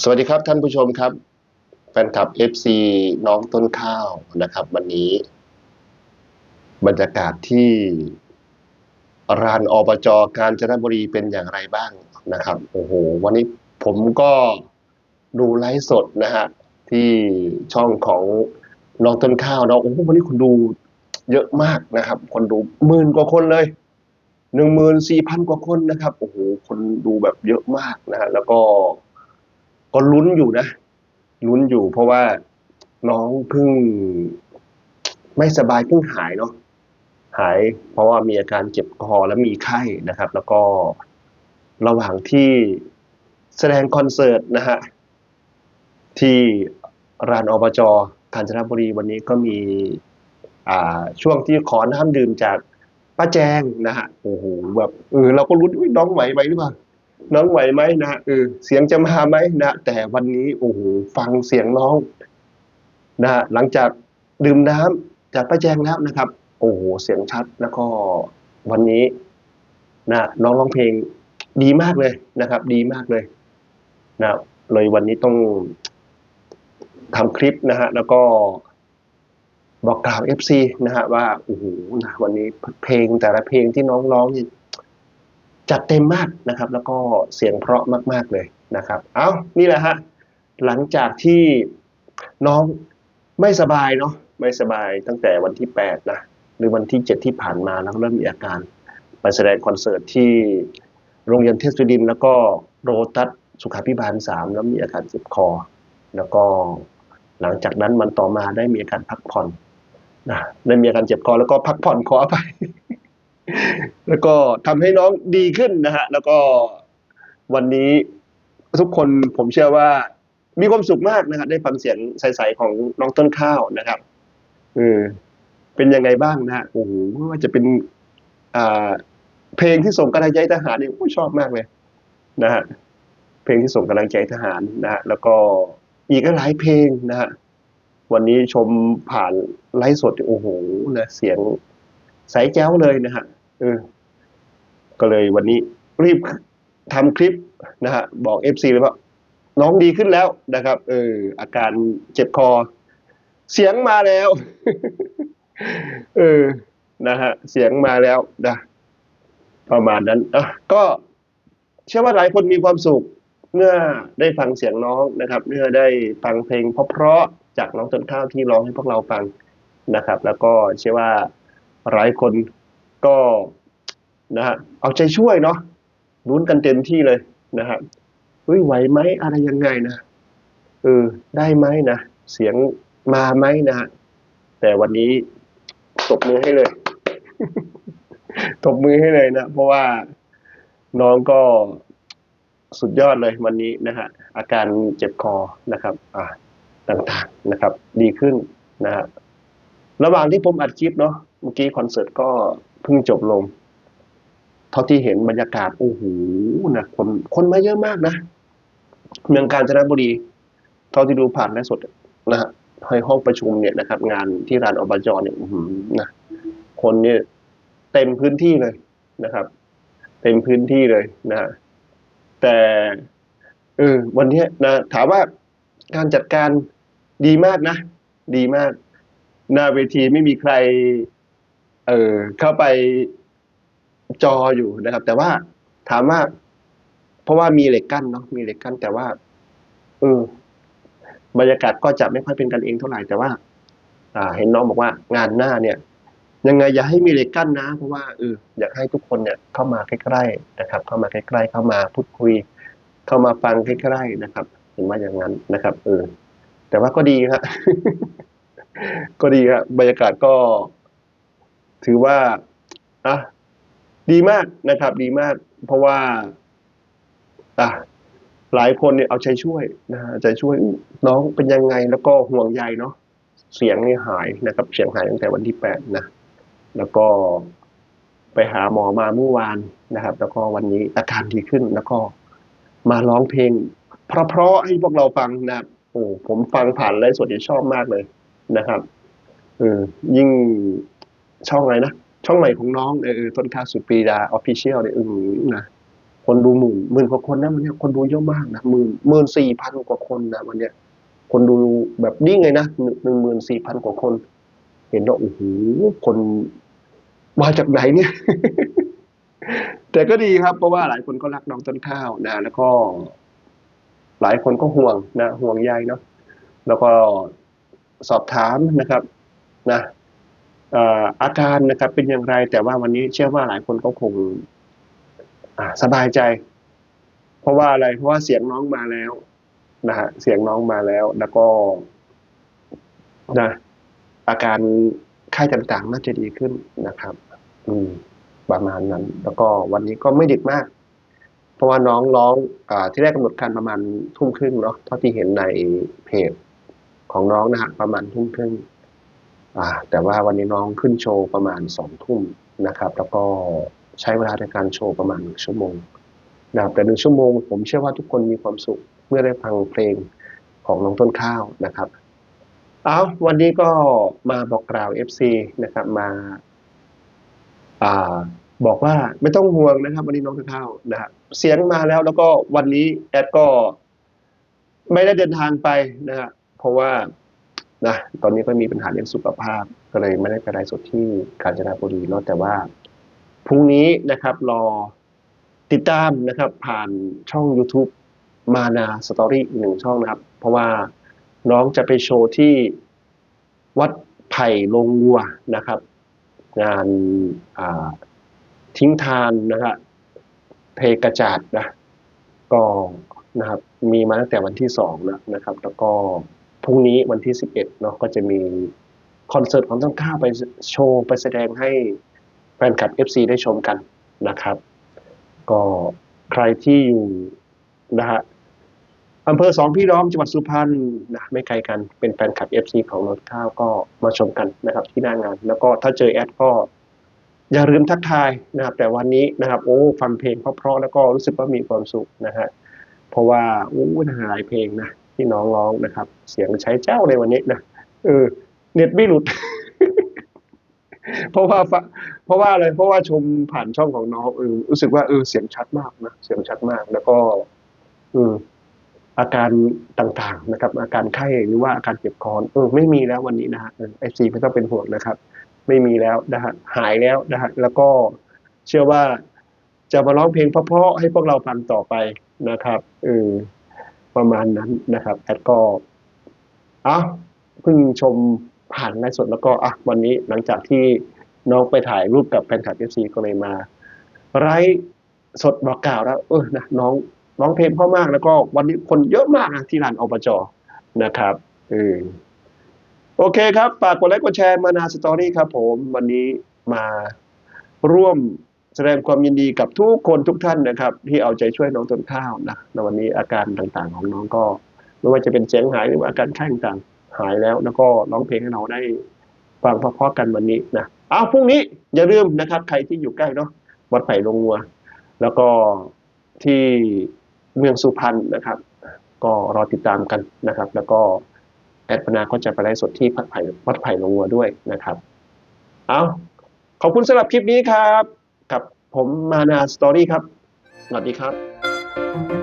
สวัสดีครับท่านผู้ชมครับ แฟนคลับ FC น้องต้นข้าวนะครับ วันนี้ บรรยากาศที่รานอบจกาญจนบุรีเป็นอย่างไรบ้างนะครับ โอ้โห วันนี้ผมก็ดูไลฟ์สดนะฮะที่ช่องของน้องต้นข้าวเนาะโอ้โหวันนี้คนดูเยอะมากนะครับ คนดูหมื่นกว่าคนเลยหนึ่งหมื่นสี่พันกว่าคนนะครับโอ้โหคนดูแบบเยอะมากนะฮะแล้วก็ ก็ลุ้นอยู่นะลุ้นอยู่เพราะว่าน้องเพิ่งไม่สบายเพิ่งหายเนาะหาย เพราะว่ามีอาการเจ็บคอและมีไข้นะครับ แล้วก็ระหว่างที่แสดงคอนเสิร์ตนะฮะที่ร้านอบจกาญจนบุรีวันนี้ก็มีอ่าช่วงที่ขอน้ำดื่มจากป้าแจงนะฮะโอ้โหแบบเออเราก็ลุ้นอุ๊ยน้องไหวไหมหรือเปล่า น้องไหวไหมนะเออเสียงจะมาไหมนะแต่วันนี้โอ้โหฟังเสียงน้องนะฮะหลังจากดื่มน้ำจากป้าแจงแล้วนะครับ โอ้โหเสียงชัดแล้วก็วันนี้นะน้องร้องเพลงดีมากเลยนะครับ ดีมากเลยนะเลยวันนี้ต้องทำคลิปนะฮะแล้วก็บอกกล่าวเอฟซีนะฮะว่าโอ้โหนะวันนี้เพลงแต่ละเพลงที่น้องร้องนี่ จัดเต็มมากนะครับ แล้วก็เสียงเพราะมากๆเลยนะครับ เอานี่แหละฮะหลังจากที่น้องไม่สบายเนาะไม่สบายตั้งแต่วันที่ 8 นะ หรือวันที่ 7 ที่ผ่านมาแล้วเริ่มมีอาการ ไปแสดงคอนเสิร์ตที่โรงเรียนเทศดิน แล้วก็โรตัสสุขาพิบาล 3 แล้วมีอาการเจ็บคอ แล้วก็หลังจากนั้นมันต่อมาได้มีอาการพักผ่อนนะได้มีอาการเจ็บคอแล้วก็พักผ่อนขออภัย แล้วก็ทำให้น้องดีขึ้นนะฮะ แล้วก็วันนี้ทุกคนผมเชื่อว่า มีความสุขมากนะครับ ได้ฟังเสียงใสๆของน้องต้นข้าวนะครับเออเป็นยังไงบ้างนะฮะโอ้โหว่าจะเป็นอ่าเพลงที่ส่งกำลังใจทหารเนี่ยโอ้ชอบมากเลย นะฮะเพลงที่ส่งกำลังใจทหารนะฮะแล้วก็อีกหลายเพลงนะฮะวันนี้ชมผ่านไลฟ์สดโอ้โหนะเสียงใสแจ้วเลยนะฮะ เออ ก็เลยวันนี้รีบทำคลิปนะฮะบอกเอฟซีเลยว่าน้องดีขึ้นแล้วนะครับ เออ อาการเจ็บคอ เสียงมาแล้ว เออนะฮะเสียงมาแล้วนะประมาณนั้นอะก็เชื่อว่าหลายคนมีความสุขเมื่อได้ฟังเสียงน้องนะครับ เมื่อได้ฟังเพลงเพราะๆจากน้องต้นข้าวที่ร้องให้พวกเราฟังนะครับ แล้วก็เชื่อว่าหลายคน ก็นะฮะเอาใจช่วยเนาะลุ้นกันเต็มที่เลยนะฮะเฮ้ยไหวไหมอะไรยังไงนะเออได้ไหมนะเสียงมาไหมนะฮะแต่วันนี้ตบมือให้เลยตบมือให้เลยนะเพราะว่าน้องก็สุดยอดเลยวันนี้นะฮะอาการเจ็บคอนะครับอ่าต่างๆนะครับ ดีขึ้นนะฮะระหว่างที่ผมอัดคลิปเนาะเมื่อกี้คอนเสิร์ตก็ เพิ่งจบลง เท่าที่เห็นบรรยากาศโอ้โหนะคนคนมาเยอะมากนะ เมืองกาญจนบุรี เท่าที่ดูผ่านไลฟ์สดนะฮะในห้องประชุมเนี่ยนะครับ งานที่ร้านอบจเนี่ยอื้อหือนะคนเนี่ยเต็มพื้นที่เลยนะครับ เต็มพื้นที่เลยนะฮะแต่เออวันนี้นะถามว่าการจัดการดีมากนะ ดีมากหน้าเวทีไม่มีใคร เออเข้าไปจออยู่นะครับ แต่ว่าถามว่า เพราะว่ามีเหล็กกั้นเนาะมีเหล็กกั้น แต่ว่าเออบรรยากาศก็จะไม่ค่อยเป็นกันเองเท่าไหร่แต่ว่า อ่า เห็นน้องบอกว่างานหน้าเนี่ย ยังไงอย่าให้มีเหล็กกั้นนะ เพราะว่าเอออยากให้ทุกคนเนี่ย เข้ามาใกล้ๆนะครับ เข้ามาใกล้ๆเข้ามาพูดคุย เข้ามาฟังใกล้ๆนะครับ เห็นว่าอย่างนั้นนะครับเออแต่ว่าก็ดีครับก็ดีครับบรรยากาศก็ ถือว่าอะดีมากนะครับ ดีมาก เพราะว่าอะหลายคนเนี่ยเอาใจช่วยนะฮะใจช่วยน้องเป็นยังไงแล้วก็ห่วงใยเนาะเสียงนี่หายนะครับ เสียงหายตั้งแต่วันที่แปดนะแล้วก็ไปหาหมอมาเมื่อวานนะครับ แล้วก็วันนี้อาการดีขึ้นแล้วก็มาร้องเพลง เพราะๆให้พวกเราฟังนะครับโอ้ผมฟังผ่านไลฟ์สดที่ชอบมากเลยนะครับเออยิ่ง ช่องอะไรนะ ช่องใหม่ของน้องเออต้นข้าวสุดปีดาออฟฟิเชียลเนี่ยอือนะคนดูหมื่นหมื่นกว่าคนนะวันเนี้ยคนดูเยอะมากนะหมื่นหมื่นสี่พันกว่าคนนะวันเนี้ย คนดูแบบนิ่งเลยนะหนึ่งหมื่นสี่พันกว่าคน เห็นว่าโอ้โหคนมาจากไหนเนี่ย แต่ก็ดีครับ เพราะว่าหลายคนก็รักน้องต้นข้าวนะ แล้วก็ หลายคนก็ห่วงนะห่วงใยเนาะแล้วก็สอบถามนะครับ นะ อาการนะครับเป็นอย่างไร แต่ว่าวันนี้เชื่อว่าหลายคนก็คงสบายใจ เพราะว่าอะไรเพราะว่าเสียงน้องมาแล้วนะฮะเสียงน้องมาแล้วแล้วก็นะอาการไข้ต่างๆน่าจะดีขึ้นนะครับ อืม ประมาณนั้น แล้วก็วันนี้ก็ไม่ดึกมาก เพราะว่าน้องร้องอ่าที่แรกกำหนดการประมาณทุ่มครึ่งเนาะเท่าที่เห็นในเพจของน้องนะฮะประมาณทุ่มครึ่ง แต่ว่าวันนี้น้องขึ้นโชว์ประมาณสองทุ่มนะครับ แล้วก็ใช้เวลาในการโชว์ประมาณหนึ่งชั่วโมงนะครับแต่หนึ่งชั่วโมง ผมเชื่อว่าทุกคนมีความสุขเมื่อได้ฟังเพลงของน้องต้นข้าวนะครับเอาวันนี้ก็มาบอกกล่าว FC นะครับมาอ่าบอกว่าไม่ต้องห่วงนะครับ วันนี้น้องต้นข้าวนะฮะเสียงมาแล้วแล้วก็วันนี้แอดก็ไม่ได้เดินทางไปนะฮะเพราะว่า นะตอนนี้ก็มีปัญหาเรื่องสุขภาพ ก็เลยไม่ได้ไปไลฟ์สดที่กาญจนบุรีเนาะแต่ว่าพรุ่งนี้นะครับรอติดตามนะครับผ่านช่อง YouTube มานาสตอรี่หนึ่งช่องนะครับ เพราะว่าน้องจะไปโชว์ที่วัดไผ่ลงวัวนะครับ งานาทิ้งทานนะครับเพกระจาดนะก็นะครับมีมาตั้งแต่วันที่สองแล้วนะครับ แล้วก็ พรุ่งนี้วันที่สิบเอ็ดเนาะก็จะมีคอนเสิร์ตของต้นข้าวไปโชว์ไปแสดงให้แฟนคลับ FC ได้ชมกันนะครับ ก็ใครที่อยู่นะฮะอำเภอสองพี่น้องจังหวัดสุพรรณนะไม่ไกลกันเป็นแฟนคลับ FC ของรถข้าวก็มาชมกันนะครับ ที่หน้างาน แล้วก็ถ้าเจอแอดก็อย่าลืมทักทายนะครับ แต่วันนี้นะครับ โอ้ฟังเพลงเพราะๆแล้วก็รู้สึกว่ามีความสุขนะฮะเพราะว่าโอ้หลายเพลงนะ ที่น้องร้องนะครับ เสียงใช้เจ้าในวันนี้นะเออเน็ตไม่หลุด เพราะว่าเพราะว่าอะไรเพราะว่าชมผ่านช่องของน้องเออรู้สึกว่าเออเสียงชัดมากนะเสียงชัดมากแล้วก็เอออาการต่างๆนะครับ อาการไข้หรือว่าอาการเจ็บคอเออไม่มีแล้ววันนี้นะฮะไอซีไม่ต้องเป็นห่วงนะครับ ไม่มีแล้วนะฮะหายแล้วนะฮะแล้วก็เชื่อว่าจะมาร้องเพลงเพราะๆให้พวกเราฟังต่อไปนะครับเออ ประมาณนั้นนะครับแอดก็อ้าเพิ่งชมผ่านไลฟ์สดแล้วก็อะวันนี้หลังจากที่น้องไปถ่ายรูปกับแฟนคลับเอฟซีก็เลยมาไลฟ์สดบอกกล่าวแล้ว เออนะน้องร้องเพลงเพรามากแล้วก็วันนี้คนเยอะมากนะที่ลานอบจนะครับเออโอเคครับ ฝากกดไลค์กดแชร์มานาสตอรี่ครับผม วันนี้มาร่วม แสดงความยินดีกับทุกคนทุกท่านนะครับ ที่เอาใจช่วยน้องต้นข้าวนะในวันนี้อาการต่างๆของน้องก็ไม่ว่าจะเป็นเสียงหายหรือว่าอาการไข้ต่างๆหายแล้ว แล้วก็ร้องเพลงให้เราได้ฟังเพราะๆกันวันนี้นะอ้าวพรุ่งนี้อย่าลืมนะครับ ใครที่อยู่ใกล้เนาะวัดไผ่ลงงัว แล้วก็ที่เมืองสุพรรณนะครับ ก็รอติดตามกันนะครับ แล้วก็แอดปนาก็จะไปไลฟ์สดที่วัดไผ่วัดไผ่ลงวัวด้วยนะครับ เอาขอบคุณสำหรับคลิปนี้ครับ ผมมานาสตอรี่ครับ สวัสดีครับ